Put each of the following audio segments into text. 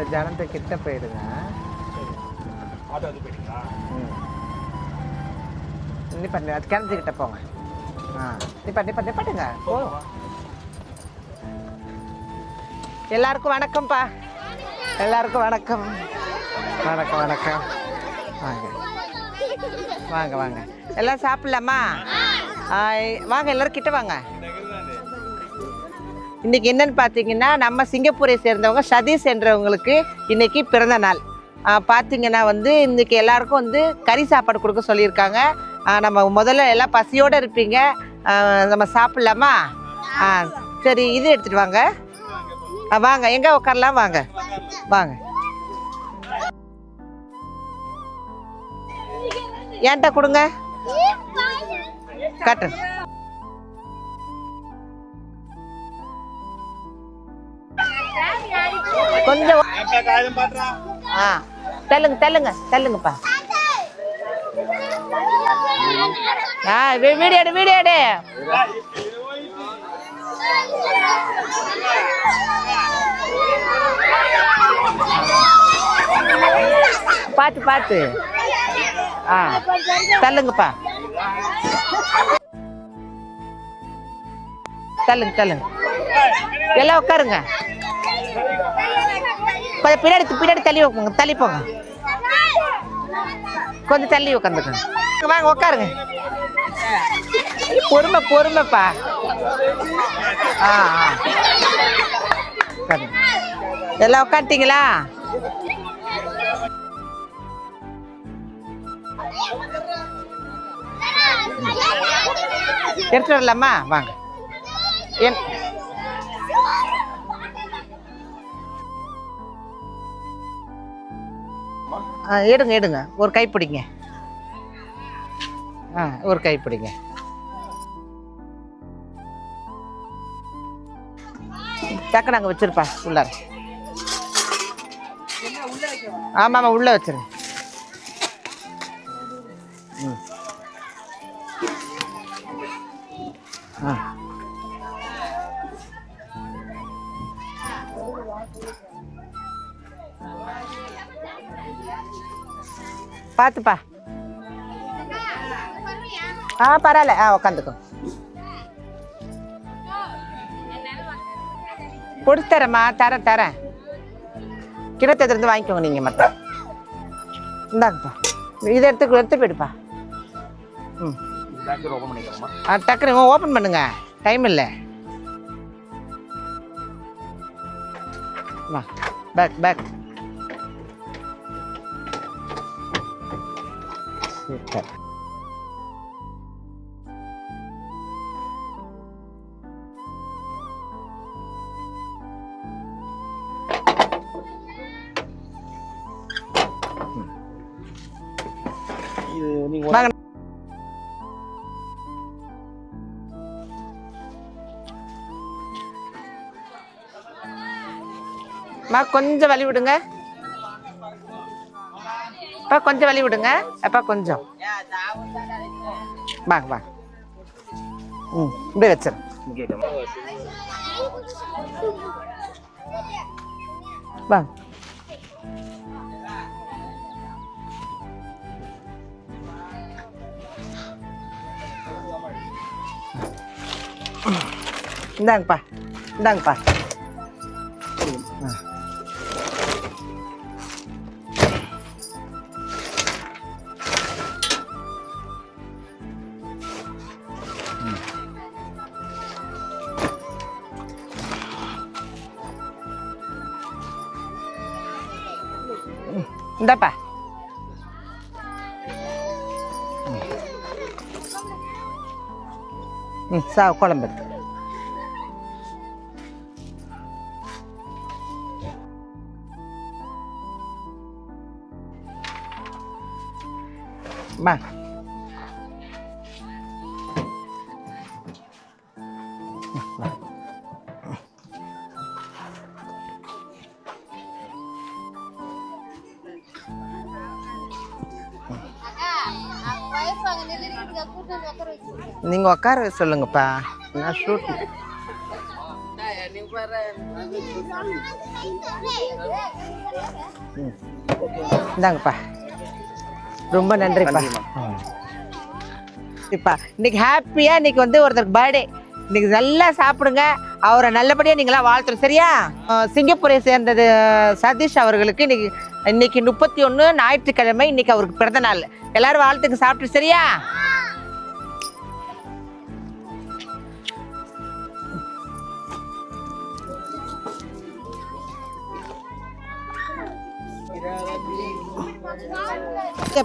இந்த ஜனத்தை கிட்ட போயிடுங்க. நிப்பாட்டு அது கிணத்துக்கிட்ட போங்க. ஆ நிப்பாட்டு நிப்பாட்டு நிப்பாட்டுங்க போ. எல்லாருக்கும் வணக்கம்ப்பா. எல்லாருக்கும் வணக்கம். வணக்கம் வணக்கம். வாங்க. வாங்க வாங்க. எல்லாம் சாப்பிடலாமா? வாங்க எல்லாரும் கிட்ட வாங்க. இன்னைக்கு என்னன்னு பார்த்தீங்கன்னா நம்ம சிங்கப்பூரை சேர்ந்தவங்க சதீஷ் என்றவங்களுக்கு இன்னைக்கு பிறந்த நாள். பார்த்தீங்கன்னா வந்து இன்னைக்கு எல்லாருக்கும் வந்து கறி சாப்பாடு கொடுக்க சொல்லியிருக்காங்க. நம்ம முதல்ல எல்லாம் பசியோடு இருப்பீங்க. நம்ம சாப்பிட்லாமா? ஆ சரி இது எடுத்துகிட்டு வாங்க. வாங்க எங்கே உட்காரலாம்? வாங்க. வாங்க. ஏன்ட்ட கொடுங்க? காட்டு. கொஞ்சம் ஆ தள்ளுங்க தள்ளுங்க தள்ளுங்கப்பா. ஆ வீடியோ எடு வீடியோ எடு. பார்த்து பார்த்து ஆ தள்ளுங்கப்பா. தள்ளுங்க தள்ளுங்க. எல்லாம் உட்காருங்க. கொஞ்சம் பின்னாடி பின்னாடி தள்ளி வைப்போங்க தள்ளி போங்க. கொஞ்சம் தள்ளி உட்காந்துக்கோங்க வாங்க உட்காருங்க பொறுமை பொறுமைப்பா. ஆ ஆ. எல்லாம் உட்காந்துட்டீங்களா எடுத்துட்டு வரலாமா? வாங்க. என் ஆ எடுங்க எடுங்க. ஒரு கை பிடிங்க. ஆ ஒரு கை பிடிங்க. டக்குனு அங்கே வச்சிருப்பா உள்ளார. ஆமாம் ஆமாம் உள்ளே வச்சிருங்க ம். ஆ. பார்த்துப்பா ஆ பரவாயில்ல. ஆ உக்காந்துக்கோ. பிடிச்சி தரேம்மா. தரேன் தரேன். கிணத்திலிருந்து வாங்கிக்கோங்க நீங்கள் மட்டும். இந்தாங்கப்பா. இதை எடுத்து எடுத்து போயிடுப்பா. ம். ஆ டக்குனு ஓப்பன் பண்ணுங்க. டைம் இல்லை. வா பேக் பேக் சூப்பர் இது கொஞ்சம் வழி விடுங்க. அப்பா கொஞ்சம் வழி விடுங்க. அப்பா கொஞ்சம். வாங்க வாங்க. ம் இப்படியே வச்சிரு. வாங்க இந்தாங்கப்பா. இந்தாங்கப்பா. ம். இந்தாப்பா ம் சா குழம்பு எடுத்து. வா நீங்க உட்கார சொல்லுங்கப்பா. நான் ஷூட் இந்தாங்கப்பா. ரொம்ப நன்றிப்பா. இப்பா இன்னைக்கு ஹாப்பியா இன்னைக்கு வந்து ஒருத்தருக்கு பர்த்டே இன்னைக்கு நல்லா சாப்பிடுங்க. அவரை நல்லபடியாக நீங்களாம் வாழ்த்துறோம் சரியா? சிங்கப்பூரை சேர்ந்தது சதீஷ் அவர்களுக்கு இன்னைக்கு இன்னைக்கு முப்பத்தி ஒன்று ஞாயிற்றுக்கிழமை இன்னைக்கு அவருக்கு பிறந்த நாள். எல்லாரும் வாழ்த்துக்கு சாப்பிட்டு சரியா?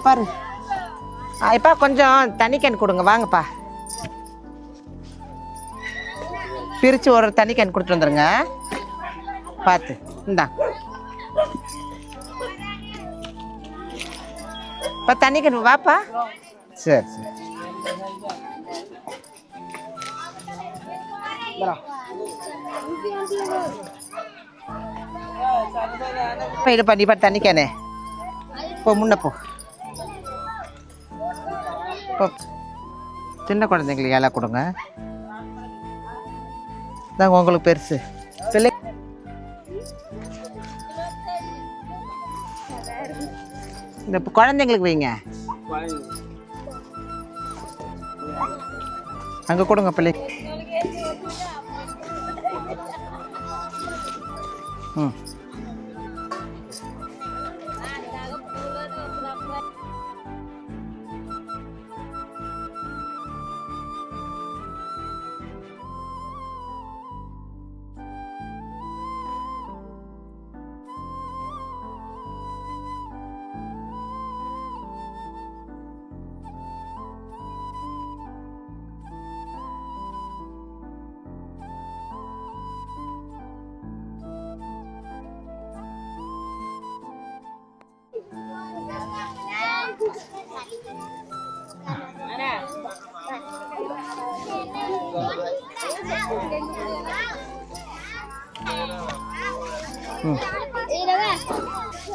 பாரு. இப்பா கொஞ்சம் தண்ணி கேன் கொடுங்க வாங்கப்பா. பிரித்து ஒரு தண்ணி கேன் கொடுத்துட்டு வந்துருங்க. பார்த்து இந்தா. இப்போ தண்ணி கேன் வாப்பா சரி சரி இப்போ இது பண்ணி பா தண்ணி கேனே போ முன்ன போ சின்ன குழந்தைங்களுக்கு இலை கொடுங்க இதாங்க உங்களுக்கு பெருசு இந்த குழந்தைங்களுக்கு வைங்க. அங்கே கொடுங்க பிள்ளை.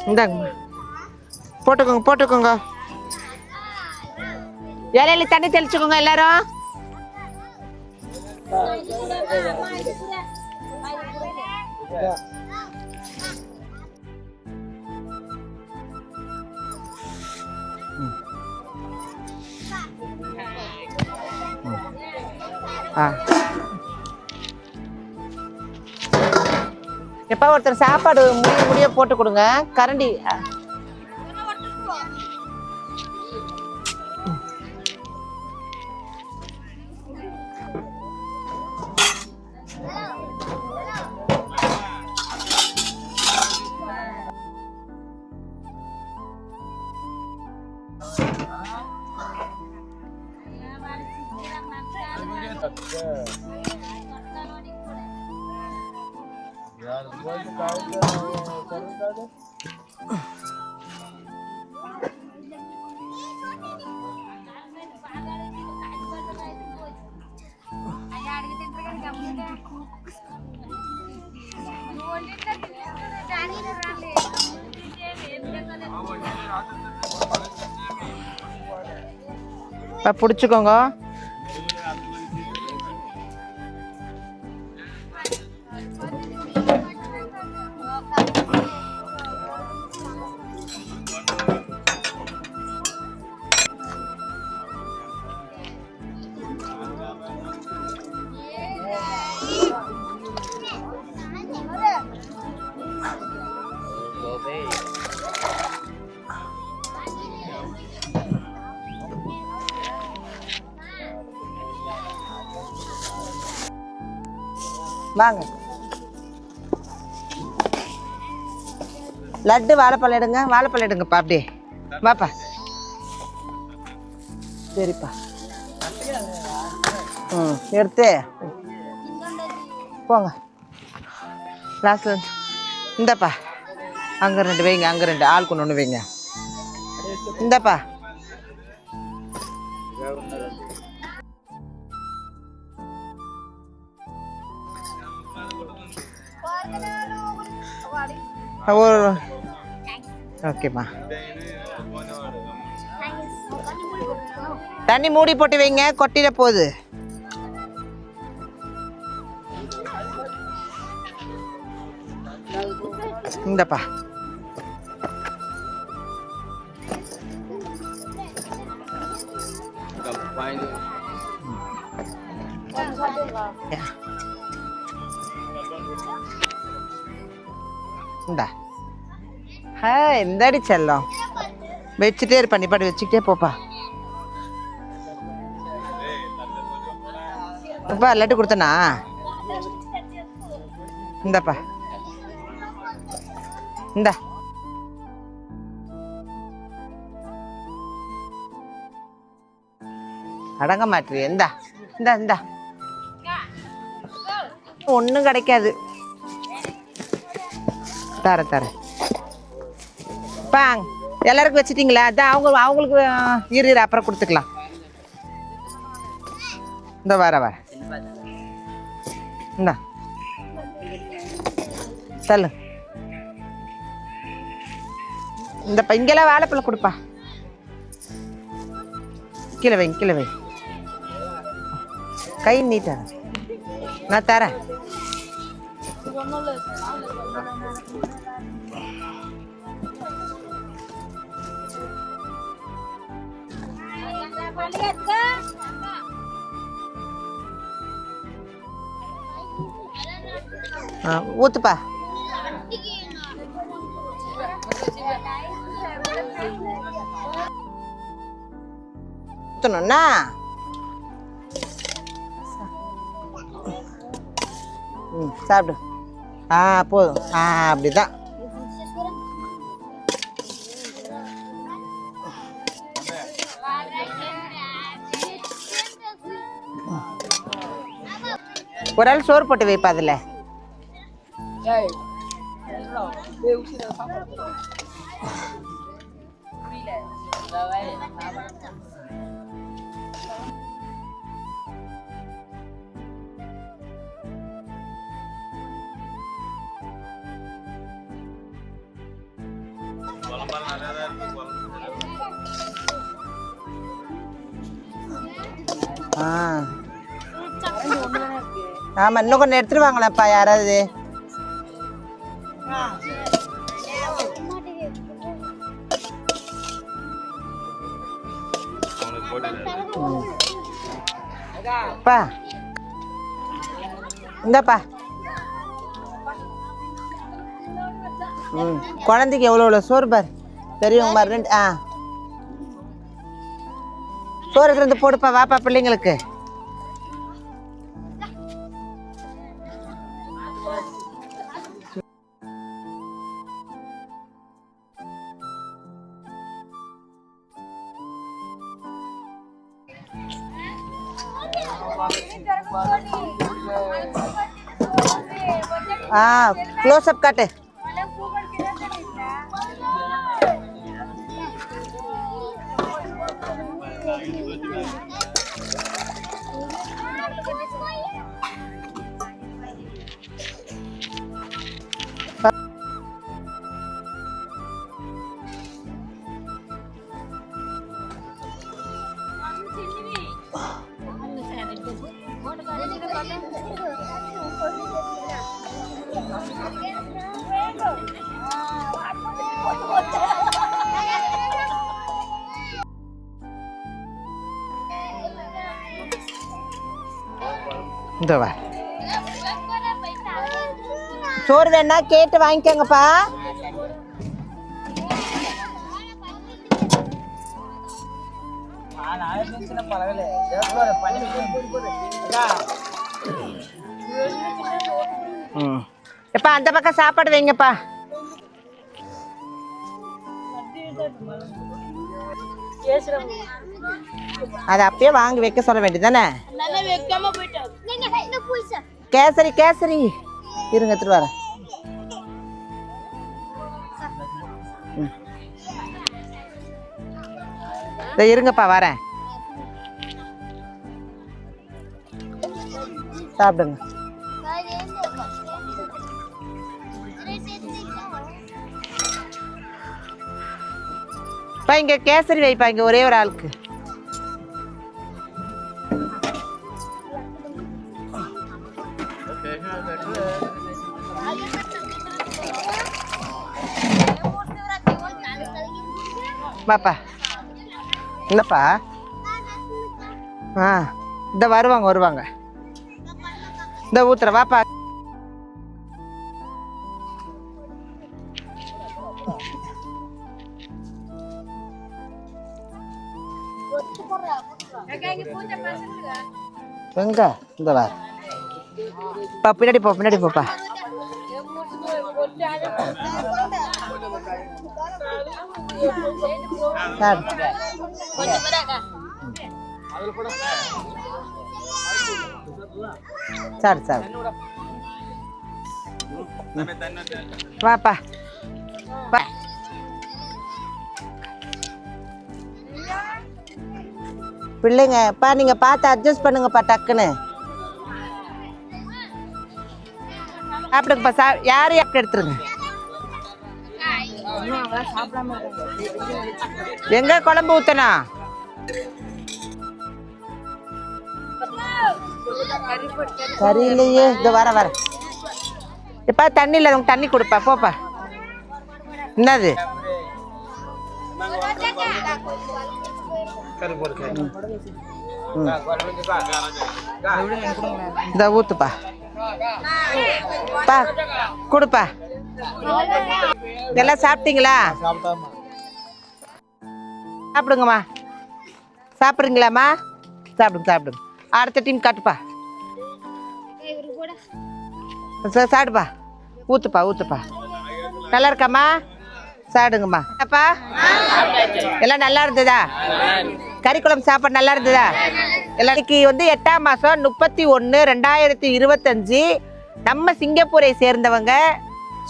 இந்தாங்கம்மா போட்டுக்கோங்க போட்டுக்கோங்க. இலையில தண்ணி தெளிச்சுக்கோங்க எல்லாரும். ஆ. எப்போ ஒருத்தர் சாப்பாடு முடிய முடிய போட்டு கொடுங்க கரண்டி Yeah. இப்போ பிடிச்சிக்கோங்க. வாங்க. லட்டு வாழைப்பழம் எடுங்க. வாழைப்பழம் எடுங்கப்பா அப்படியே. வாப்பா. சரிப்பா. ம் எடுத்து. போங்க. லாஸ்ட்ல இந்தப்பா. அங்கே ரெண்டு வைங்க அங்கே ரெண்டு. ஆளுக்கு ஒன்று வைங்க. இந்தப்பா. ஒரு ஓகேம்மா தண்ணி மூடி போட்டு வைங்க கொட்டிட போகுது. இந்தப்பா. இந்தா ஹே இந்தாடி செல்லம். வச்சுட்டே இருப்பா நீ பாட்டு வச்சுக்கிட்டே போப்பா. அப்பா லட்டு கொடுத்தனா? இந்தாப்பா. இந்தா. அடங்க மாட்டிரு இந்தா. இந்தா இந்தா. ஒன்றும் கிடைக்காது. தரேன் தரேன். பாங் எல்லாருக்கும் வச்சிட்டிங்களா? அதான் அவங்க அவங்களுக்கு இரு இரு அப்புறம் கொடுத்துக்கலாம். இந்த வர வர. இந்தா. சொல்லு இந்த இங்கெல்லாம் வாழைப்பழம் கொடுப்பா. கீழே வை கீழே வை. கை நீட்டா நான் தரேன். ஆ ஊத்துப்பா ஊற்றணும்னா ம் சாப்பிடு ஆ போதும். ஆ அப்படிதான். ஒரு ஆள் சோறு போட்டு வைப்பா அதில். ஆ. ஆமாம் இன்னும் கொஞ்சம் எடுத்துட்டு வாங்களேன்ப்பா யாராவது. பா. இந்தாப்பா. ம் குழந்தைக்கு எவ்வளோ எவ்வளோ சோறு பார். பெரியவங்க பார் ரெண்டு ஆ. சோறு இருந்து போடுப்பா வாப்பா பிள்ளைங்களுக்கு. ஆ க்ளோஸ் அப் காட்டு. இந்த சோறு வேணா கேட்டு வாங்கிக்கோங்கப்பா. எப்பா அந்த பக்கம் சாப்பாடு வைங்கப்பா. அதை அப்பயே வாங்கி வைக்க சொல்ல வேண்டியதானே கேசரி கேசரி. இருங்க எடுத்துட்டு வரேன். இருங்கப்பா வரேன். சாப்பிடுங்க. இப்போ கேசரி வைப்பா இங்கே ஒரே ஒரு ஆளுக்கு. பாப்பா இல்லப்பா ஆ இந்த வருவாங்க வருவாங்க. இந்த ஊத்துற வாப்பா. எங்க இந்த வா பா பின்னாடி போ பின்னாடி போப்பா பிள்ளைங்க அப்பா நீங்கள் பார்த்து அட்ஜஸ்ட் பண்ணுங்கப்பா டக்குன்னு. சாப்பிடுங்கப்பா சா யாரும் சாப்பிட்டு எடுத்துருங்க? எங்க குழம்பு ஊத்தனா? சரியில்லையே இந்த வர வர. இப்ப தண்ணி இல்லை உனக்கு தண்ணி கொடுப்பா போப்பா. என்னது? கருப்பு ஊத்துப்பா. பா கொடுப்பா. இதெல்லாம் சாப்பிட்டீங்களா? சாப்பிடுங்கம்மா. சாப்பிட்றீங்களாம்மா சாப்பிடுங்க சாப்பிடுங்க அடுத்த டீம் காட்டுப்பா. சாடுப்பா சாப்பிடுப்பா. ஊத்துப்பா ஊத்துப்பா. நல்லா இருக்காம்மா? சாப்பிடுங்கம்மா. அப்பா எல்லாம் நல்லா இருந்ததா? கறிக்குழம்பு சாப்பாடு நல்லா இருந்ததா? எல்லாருக்கு வந்து எட்டாம் மாதம் முப்பத்தி ஒன்று ரெண்டாயிரத்தி இருபத்தஞ்சு. நம்ம சிங்கப்பூரை சேர்ந்தவங்க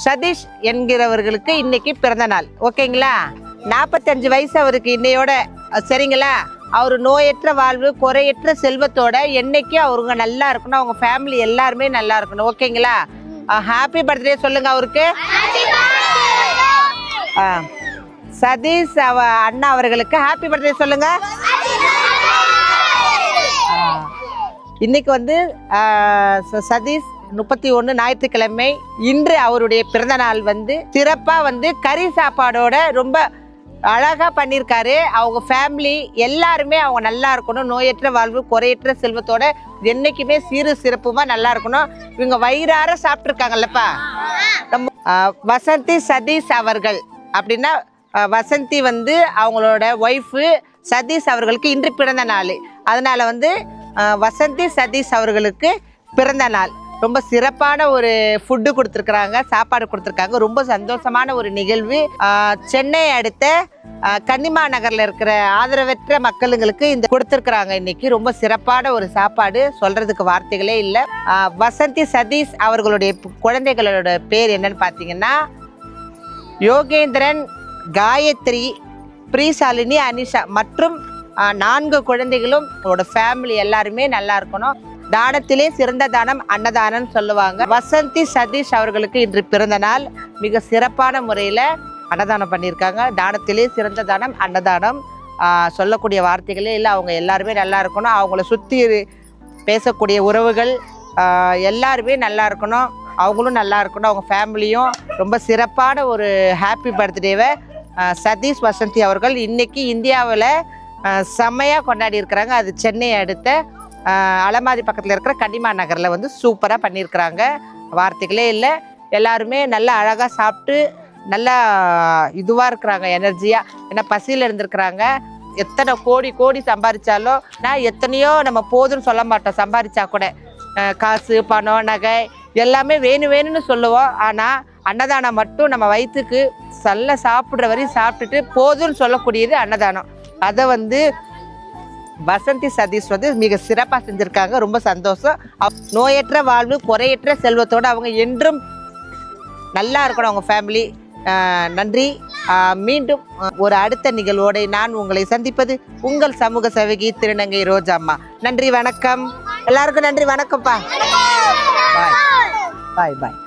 சதீஷ் என்கிறவர்களுக்கு இன்னைக்கு பிறந்த நாள். ஓகேங்களா? நாற்பத்தஞ்சு வயசு அவருக்கு இன்னையோட சரிங்களா? அவர் நோயற்ற வாழ்வு குறையற்ற செல்வத்தோட என்னைக்கும் அவருங்க நல்லா இருக்கணும் அவங்க ஃபேமிலி எல்லாருமே நல்லா இருக்கணும். ஓகேங்களா? ஹாப்பி பர்த்டே சொல்லுங்க அவருக்கு. சதீஷ் அவ அண்ணா அவர்களுக்கு ஹாப்பி பர்த்டே சொல்லுங்க. இன்னைக்கு வந்து ச- சதீஷ் முப்பத்தி ஒன்று ஞாயிற்றுக்கிழமை. இன்று அவருடைய பிறந்த நாள் வந்து சிறப்பாக வந்து கறி சாப்பாடோட ரொம்ப அழகாக பண்ணியிருக்காரு அவங்க ஃபேமிலி எல்லாருமே அவங்க நல்லா இருக்கணும். நோயற்ற வாழ்வு குறையற்ற செல்வத்தோட என்றைக்குமே சீரு சிறப்புமாக நல்லா இருக்கணும். இவங்க வயிறார சாப்பிட்ருக்காங்கல்லப்பா நம்ம வசந்தி சதீஷ் அவர்கள். அப்படின்னா வசந்தி வந்து அவங்களோட ஒய்ஃபு சதீஷ் அவர்களுக்கு இன்று பிறந்த நாள். அதனால் வந்து வசந்தி சதீஷ் அவர்களுக்கு பிறந்த நாள். ரொம்ப சிறப்பான ஒரு ஃபுட்டு கொடுத்துருக்குறாங்க சாப்பாடு கொடுத்துருக்காங்க. ரொம்ப சந்தோஷமான ஒரு நிகழ்வு. சென்னை அடுத்த கன்னிமா நகரில் இருக்கிற ஆதரவற்ற மக்களுங்களுக்கு இந்த கொடுத்துருக்குறாங்க இன்னைக்கு. ரொம்ப சிறப்பான ஒரு சாப்பாடு. சொல்கிறதுக்கு வார்த்தைகளே இல்லை. வசந்தி சதீஷ் அவர்களுடைய குழந்தைகளோட பேர் என்னன்னு பார்த்தீங்கன்னா யோகேந்திரன் காயத்ரி ப்ரீசாலினி அனிஷா மற்றும் நான்கு குழந்தைகளும் அவரோட ஃபேமிலி எல்லாருமே நல்லா இருக்கணும். தானத்திலே சிறந்த தானம் அன்னதானம் சொல்லுவாங்க. வசந்தி சதீஷ் அவர்களுக்கு இன்று பிறந்த நாள். மிக சிறப்பான முறையில் அன்னதானம் பண்ணியிருக்காங்க. தானத்திலே சிறந்த தானம் அன்னதானம் சொல்லக்கூடிய வார்த்தைகளே இல்லை. அவங்க எல்லாருமே நல்லா இருக்கணும். அவங்கள சுற்றி பேசக்கூடிய உறவுகள் எல்லாருமே நல்லா இருக்கணும். அவங்களும் நல்லா இருக்கணும். அவங்க ஃபேமிலியும் ரொம்ப சிறப்பான ஒரு ஹாப்பி பர்த்டேவை சதீஷ் வசந்தி அவர்கள் இன்னைக்கு இந்தியாவில் செம்மையாக கொண்டாடி இருக்கிறாங்க. அது சென்னை அடுத்த அலமாரி அலமாதி பக்கத்தில் இருக்கிற கனிமா நகரில் வந்து சூப்பராக பண்ணியிருக்கிறாங்க. வார்த்தைகளே இல்லை. எல்லாருமே நல்லா அழகாக சாப்பிட்டு நல்லா இதுவாக இருக்கிறாங்க எனர்ஜியாக ஏன்னா பசியில் இருந்திருக்கிறாங்க. எத்தனை கோடி கோடி சம்பாதிச்சாலும் நான் எத்தனையோ நம்ம போதும்னு சொல்ல மாட்டோம். சம்பாதிச்சா கூட காசு பணம் நகை எல்லாமே வேணும் வேணும்னு சொல்லுவோம். ஆனால் அன்னதானம் மட்டும் நம்ம வயிற்றுக்கு நல்ல சாப்பிட்ற வரையும் சாப்பிட்டுட்டு போதும்னு சொல்லக்கூடியது அன்னதானம். அதை வந்து வசந்தி சதீஷ் வந்து மிக சிறப்பாக செஞ்சுருக்காங்க. ரொம்ப சந்தோஷம். நோயற்ற வாழ்வு குறையற்ற செல்வத்தோடு அவங்க என்றும் நல்லா இருக்கணும் அவங்க ஃபேமிலி நன்றி. மீண்டும் ஒரு அடுத்த நிகழ்வோடு நான் உங்களை சந்திப்பது உங்கள் சமூக சேவகி திருநங்கை ரோஜாம்மா நன்றி வணக்கம். எல்லாருக்கும் நன்றி வணக்கம்ப்பா. பாய் பாய் பாய்